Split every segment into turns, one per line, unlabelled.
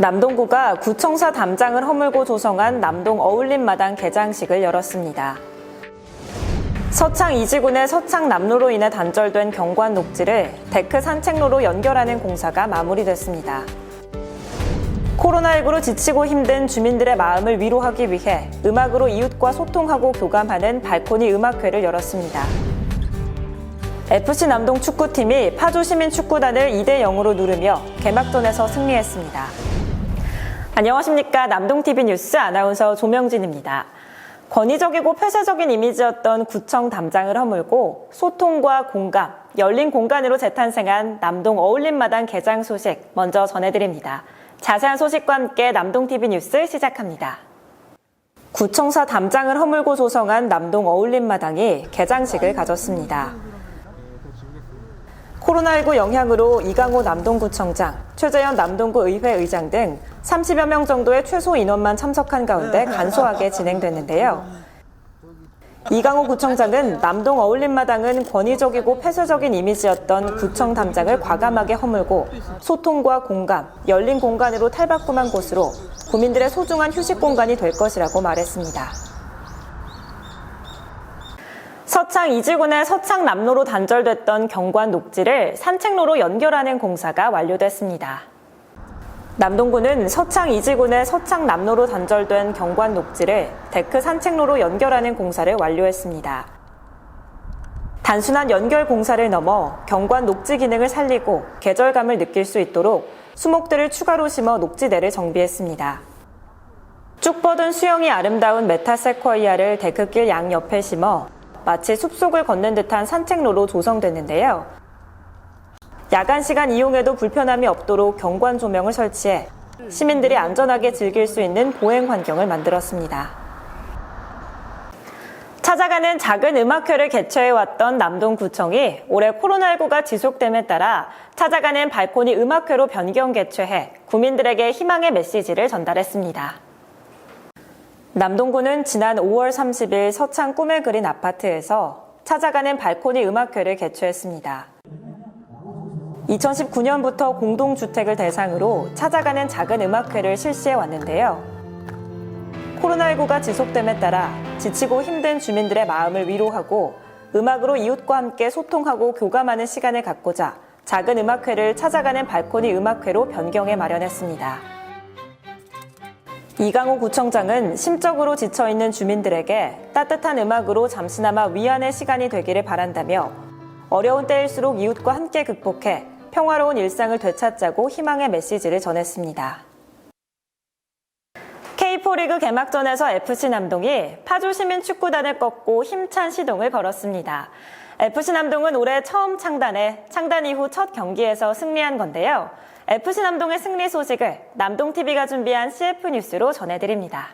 남동구가 구청사 담장을 허물고 조성한 남동 어울림마당 개장식을 열었습니다. 서창 이지군의 서창 남로로 인해 단절된 경관 녹지를 데크 산책로로 연결하는 공사가 마무리됐습니다. 코로나19로 지치고 힘든 주민들의 마음을 위로하기 위해 음악으로 이웃과 소통하고 교감하는 발코니 음악회를 열었습니다. FC 남동 축구팀이 파주 시민 축구단을 2대 0으로 누르며 개막전에서 승리했습니다. 안녕하십니까. 남동TV 뉴스 아나운서 조명진입니다. 권위적이고 폐쇄적인 이미지였던 구청 담장을 허물고 소통과 공감, 열린 공간으로 재탄생한 남동 어울림마당 개장 소식 먼저 전해드립니다. 자세한 소식과 함께 남동TV 뉴스 시작합니다. 구청사 담장을 허물고 조성한 남동 어울림마당이 개장식을 가졌습니다. 코로나19 영향으로 이강호 남동구청장, 최재현 남동구 의회 의장 등 30여 명 정도의 최소 인원만 참석한 가운데 간소하게 진행됐는데요. 이강호 구청장은 남동 어울림마당은 권위적이고 폐쇄적인 이미지였던 구청 담장을 과감하게 허물고 소통과 공감, 열린 공간으로 탈바꿈한 곳으로 구민들의 소중한 휴식 공간이 될 것이라고 말했습니다. 서창 이지군의 서창 남로로 단절됐던 경관 녹지를 산책로로 연결하는 공사가 완료됐습니다. 남동구는 서창 이지군의 서창 남로로 단절된 경관 녹지를 데크 산책로로 연결하는 공사를 완료했습니다. 단순한 연결 공사를 넘어 경관 녹지 기능을 살리고 계절감을 느낄 수 있도록 수목들을 추가로 심어 녹지대를 정비했습니다. 쭉 뻗은 수영이 아름다운 메타세쿼이아를 데크길 양옆에 심어 마치 숲속을 걷는 듯한 산책로로 조성됐는데요. 야간 시간 이용에도 불편함이 없도록 경관 조명을 설치해 시민들이 안전하게 즐길 수 있는 보행 환경을 만들었습니다. 찾아가는 작은 음악회를 개최해왔던 남동구청이 올해 코로나19가 지속됨에 따라 찾아가는 발코니 음악회로 변경 개최해 구민들에게 희망의 메시지를 전달했습니다. 남동구는 지난 5월 30일 서창 꿈을 그린 아파트에서 찾아가는 발코니 음악회를 개최했습니다. 2019년부터 공동주택을 대상으로 찾아가는 작은 음악회를 실시해 왔는데요. 코로나19가 지속됨에 따라 지치고 힘든 주민들의 마음을 위로하고 음악으로 이웃과 함께 소통하고 교감하는 시간을 갖고자 작은 음악회를 찾아가는 발코니 음악회로 변경해 마련했습니다. 이강호 구청장은 심적으로 지쳐있는 주민들에게 따뜻한 음악으로 잠시나마 위안의 시간이 되기를 바란다며 어려운 때일수록 이웃과 함께 극복해 평화로운 일상을 되찾자고 희망의 메시지를 전했습니다. K4리그 개막전에서 FC 남동이 파주 시민 축구단을 꺾고 힘찬 시동을 걸었습니다. FC 남동은 올해 처음 창단해 창단 이후 첫 경기에서 승리한 건데요. FC 남동의 승리 소식을 남동TV가 준비한 CF 뉴스로 전해드립니다.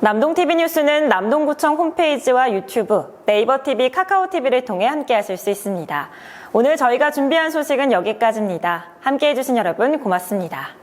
남동TV 뉴스는 남동구청 홈페이지와 유튜브, 네이버TV, 카카오TV를 통해 함께 하실 수 있습니다. 오늘 저희가 준비한 소식은 여기까지입니다. 함께 해주신 여러분 고맙습니다.